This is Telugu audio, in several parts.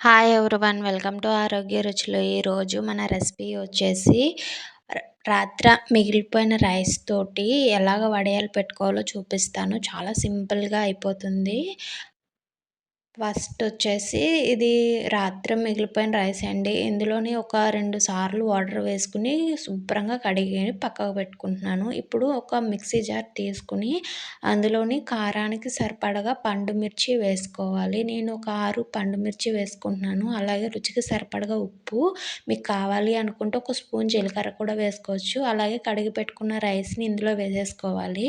హాయ్ వన్ వెల్కమ్ టు ఆరోగ్య రుచులు ఈరోజు మన రెసిపీ వచ్చేసి రాత్ర మిగిలిపోయిన రైస్ తోటి ఎలాగ వడియాలు పెట్టుకోవాలో చూపిస్తాను. చాలా సింపుల్గా అయిపోతుంది. ఫస్ట్ వచ్చేసి ఇది రాత్రి మిగిలిపోయిన రైస్ అండి. ఇందులోని ఒక రెండు సార్లు వాటర్ వేసుకుని శుభ్రంగా కడిగి పక్కకు పెట్టుకుంటున్నాను. ఇప్పుడు ఒక మిక్సీ జార్ తీసుకుని అందులోని కారానికి సరిపడగా పండు మిర్చి వేసుకోవాలి. నేను ఒక ఆరు పండు మిర్చి వేసుకుంటున్నాను. అలాగే రుచికి సరిపడగా ఉప్పు మీకు కావాలి అనుకుంటే ఒక స్పూన్ జీలకర్ర కూడా వేసుకోవచ్చు. అలాగే కడిగి పెట్టుకున్న రైస్ని ఇందులో వేసేసుకోవాలి.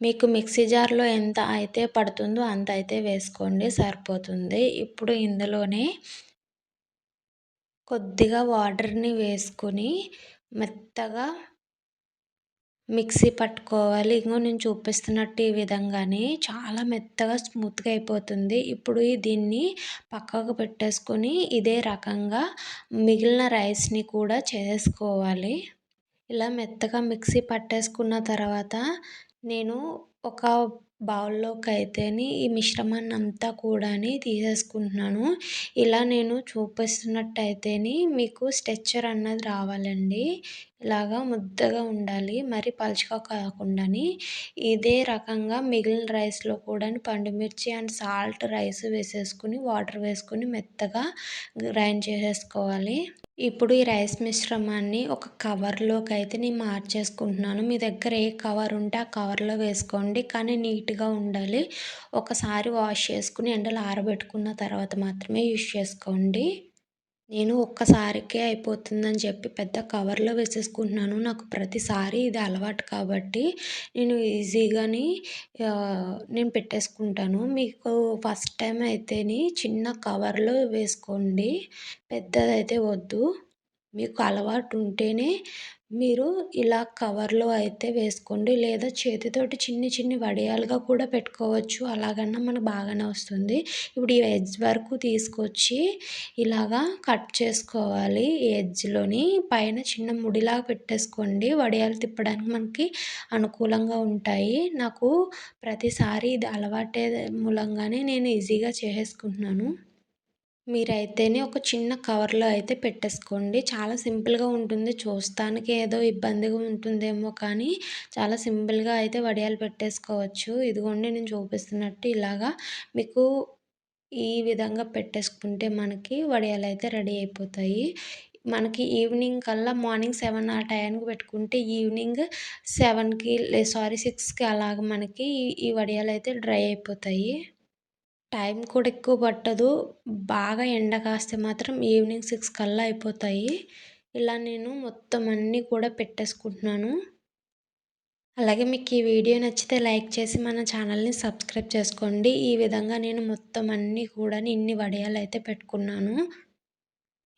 మీకు మిక్సీ జార్లో ఎంత అయితే పడుతుందో అంత అయితే వేసుకోండి సరిపోతుంది. ఇప్పుడు ఇందులోనే కొద్దిగా వాటర్ని వేసుకొని మెత్తగా మిక్సీ పట్టుకోవాలి. ఇంకో నేను చూపిస్తున్నట్టు ఈ విధంగానే చాలా మెత్తగా స్మూత్గా అయిపోతుంది. ఇప్పుడు దీన్ని పక్కకు పెట్టేసుకొని ఇదే రకంగా మిగిలిన రైస్ని కూడా చేసుకోవాలి. ఇలా మెత్తగా మిక్సీ పట్టేసుకున్న తర్వాత నేను ఒక బౌల్లోకి అయితేని ఈ మిశ్రమాన్ని అంతా కూడాని తీసేసుకుంటున్నాను. ఇలా నేను చూపిస్తున్నట్టయితేని మీకు స్ట్రెచ్చర్ అన్నది రావాలండి. ఇలాగా ముద్దగా ఉండాలి మరి పలుచగా కాకుండాని. ఇదే రకంగా మిగిలిన రైస్లో కూడా పండుమిర్చి అండ్ సాల్ట్ రైస్ వేసేసుకుని వాటర్ వేసుకుని మెత్తగా గ్రైండ్ చేసేసుకోవాలి. ఇప్పుడు ఈ రైస్ మిశ్రమాన్ని ఒక కవర్లోకి అయితే నేను మార్చేసుకుంటున్నాను. మీ దగ్గర ఏ కవర్ ఉంటే ఆ కవర్లో వేసుకోండి. కానీ నీట్గా ఉండాలి. ఒకసారి వాష్ చేసుకుని ఎండలో ఆరబెట్టుకున్న తర్వాత మాత్రమే యూస్ చేసుకోండి. నేను ఒక్కసారికే అయిపోతుందని చెప్పి పెద్ద కవర్లో వేసేసుకుంటున్నాను. నాకు ప్రతిసారి ఇది అలవాటు కాబట్టి నేను ఈజీగాని నేను పెట్టేసుకుంటాను. మీకు ఫస్ట్ టైం అయితేని చిన్న కవర్లో వేసుకోండి. పెద్దదైతే వద్దు. మీకు అలవాటు ఉంటేనే మీరు ఇలా కవర్లో అయితే వేసుకోండి. లేదా చేతితోటి చిన్ని చిన్ని వడియాలుగా కూడా పెట్టుకోవచ్చు. అలాగన్నా మనకు బాగానే వస్తుంది. ఇప్పుడు ఈ ఎడ్జ్ వరకు తీసుకొచ్చి ఇలాగా కట్ చేసుకోవాలి. ఈ ఎడ్జ్లోని పైన చిన్న ముడిలాగా పెట్టేసుకోండి. వడియాలు తిప్పడానికి మనకి అనుకూలంగా ఉంటాయి. నాకు ప్రతిసారి ఇది అలవాటే మూలంగానే నేను ఈజీగా చేసేసుకుంటున్నాను. మీరైతేనే ఒక చిన్న కవర్లో అయితే పెట్టేసుకోండి. చాలా సింపుల్గా ఉంటుంది. చూస్తానికి ఏదో ఇబ్బందిగా ఉంటుందేమో కానీ చాలా సింపుల్గా అయితే వడియాలు పెట్టేసుకోవచ్చు. ఇదిగోండి నేను చూపిస్తున్నట్టు ఇలాగా మీకు ఈ విధంగా పెట్టేసుకుంటే మనకి వడియాలు అయితే రెడీ అయిపోతాయి. మనకి ఈవినింగ్ కల్లా మార్నింగ్ సెవెన్ ఆ టైంకి పెట్టుకుంటే ఈవినింగ్ సెవెన్కి సారీ సిక్స్కి అలాగ మనకి ఈ వడియాలు అయితే డ్రై అయిపోతాయి. టైం కూడా ఎక్కువ పట్టదు. బాగా ఎండ కాస్తే మాత్రం ఈవినింగ్ సిక్స్ కల్లా అయిపోతాయి. ఇలా నేను మొత్తం అన్నీ కూడా పెట్టేసుకుంటున్నాను. అలాగే మీకు ఈ వీడియో నచ్చితే లైక్ చేసి మన ఛానల్ని సబ్స్క్రైబ్ చేసుకోండి. ఈ విధంగా నేను మొత్తం అన్నీ కూడా ఇన్ని వడియాలు అయితే పెట్టుకున్నాను.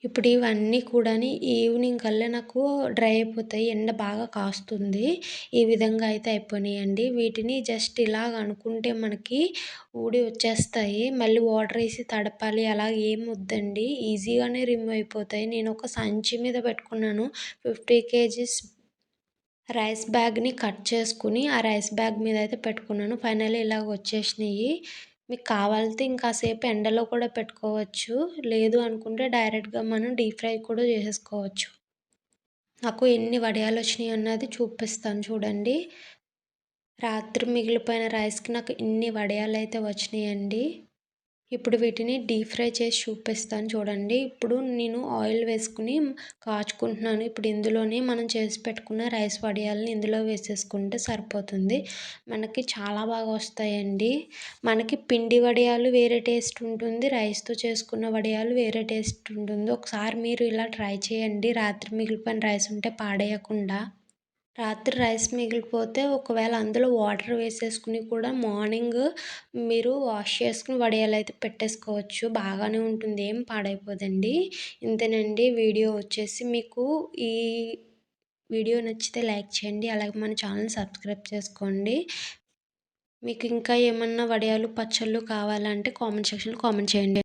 ఇప్పుడు ఇవన్నీ కూడా ఈవినింగ్ కల్లా నాకు డ్రై అయిపోతాయి ఎండ బాగా కాస్తుంది. ఈ విధంగా అయితే అయిపోయినాయండి. వీటిని జస్ట్ ఇలాగ అనుకుంటే మనకి ఊడి వచ్చేస్తాయి. మళ్ళీ వాటర్ వేసి తడపాలి అలా ఏం వద్దండి. ఈజీగానే రిమూవ్ అయిపోతాయి. నేను ఒక సంచి మీద పెట్టుకున్నాను. ఫిఫ్టీ కేజీస్ రైస్ బ్యాగ్ని కట్ చేసుకుని ఆ రైస్ బ్యాగ్ మీద అయితే పెట్టుకున్నాను. ఫైనల్ ఇలాగ వచ్చేసినాయి. మీకు కావాలితే ఇంకాసేపు ఎండలో కూడా పెట్టుకోవచ్చు. లేదు అనుకుంటే డైరెక్ట్గా మనం డీప్ ఫ్రై కూడా చేసేసుకోవచ్చు. నాకు ఎన్ని వడియాలు వచ్చినాయి అన్నది చూపిస్తాను చూడండి. రాత్రి మిగిలిపోయిన రైస్కి నాకు ఇన్ని వడియాలు అయితే వచ్చినాయండి. ఇప్పుడు వీటిని డీప్ ఫ్రై చేసి చూపిస్తాను చూడండి. ఇప్పుడు నేను ఆయిల్ వేసుకుని కాచుకుంటున్నాను. ఇప్పుడు ఇందులోనే మనం చేసి పెట్టుకున్న రైస్ వడియాలని ఇందులో వేసేసుకుంటే సరిపోతుంది. మనకి చాలా బాగా వస్తాయండి. మనకి పిండి వడియాలు వేరే టేస్ట్ ఉంటుంది. రైస్తో చేసుకున్న వడియాలు వేరే టేస్ట్ ఉంటుంది. ఒకసారి మీరు ఇలా ట్రై చేయండి. రాత్రి మిగిలిపోయిన రైస్ ఉంటే పాడేయకుండా. రాత్రి రైస్ మిగిలిపోతే ఒకవేళ అందులో వాటర్ వేసేసుకుని కూడా మార్నింగ్ మీరు వాష్ చేసుకుని వడియాలు అయితే పెట్టేసుకోవచ్చు. బాగానే ఉంటుంది. ఏం పాడైపోదండి. ఇంతేనండి. వీడియో వచ్చేసి మీకు ఈ వీడియో నచ్చితే లైక్ చేయండి. అలాగే మన ఛానల్ సబ్స్క్రైబ్ చేసుకోండి. మీకు ఇంకా ఏమన్నా వడియాలు పచ్చళ్ళు కావాలంటే కామెంట్ సెక్షన్లో కామెంట్ చేయండి.